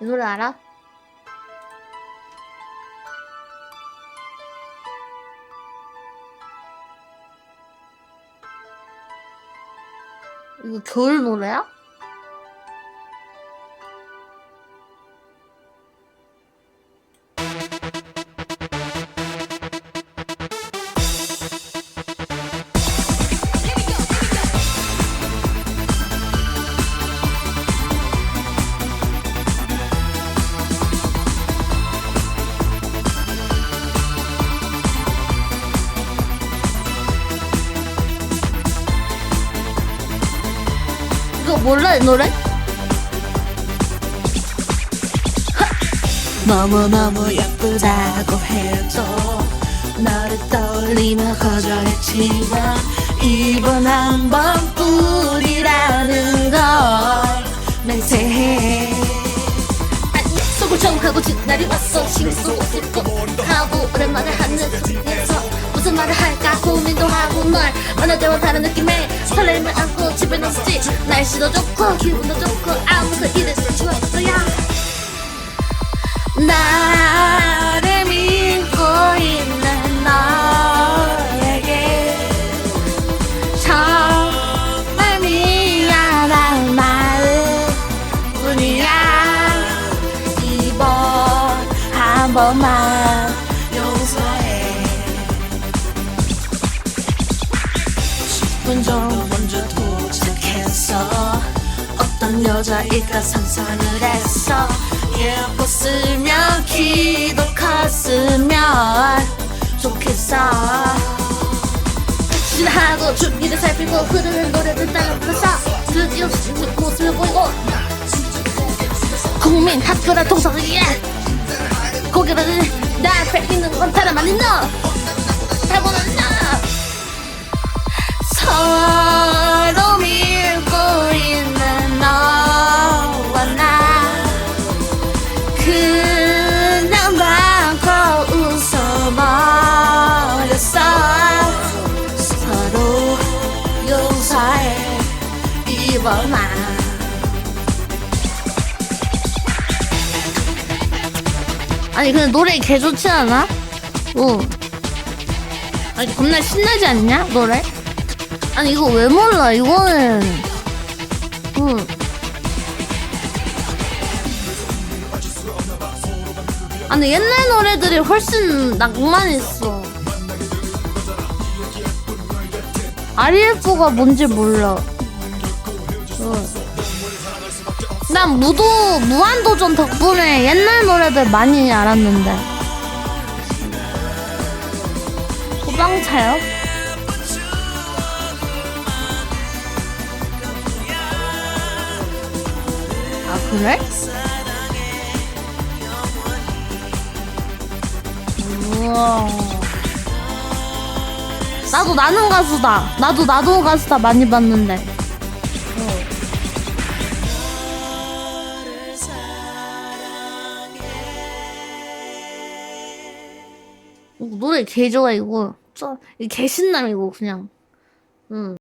이 노래 알아? 이거 겨울 노래야? 몰라 이 노래? 너무너무 예쁘다고 해도 너를 떠올리며 거절했지만 이번 한 번뿐이라는 걸 맹세해. 속을 정하고 지날이 왔어. 쓰고 싶고 하고 오랜만에 하는 속에서 무슨 말을 할까 고민도 하고 널 만날 때와 다른 느낌에 설렘을 안고 집에 넣었지. 날씨도 좋고 기분도 좋고 아무도 이래서 좋았어요. 나를 믿고 있는 너에게 정말 미안한 마음뿐이야. 이번 한 번만 10분 전 먼저 도착했어. 어떤 여자일까 상상을 했어. 예뻤으면 키도 컸으면 좋겠어. 지나하고 주위를 살피고 흐르는 노래를 따라서 수줍은 모습을 보이고 국민 학교라 동성이에 고개를 내 앞에 있는 건 다름 아닌 너. 해보는 너 만 아니 근데 노래 개 좋지 않아? 어. 아니 겁나 신나지 않냐 노래? 아니 이거 왜 몰라 이거는 응. 아니 옛날 노래들이 훨씬 낭만 있어 REF가 뭔지 몰라 응. 난 무도 무한도전 덕분에 옛날 노래들 많이 알았는데. 소방차요? 아 그래? 우와. 나도 나는 가수다. 나도 나도 가수다 많이 봤는데 노래 개 좋아 이거. 저개 신남 이거 그냥. 응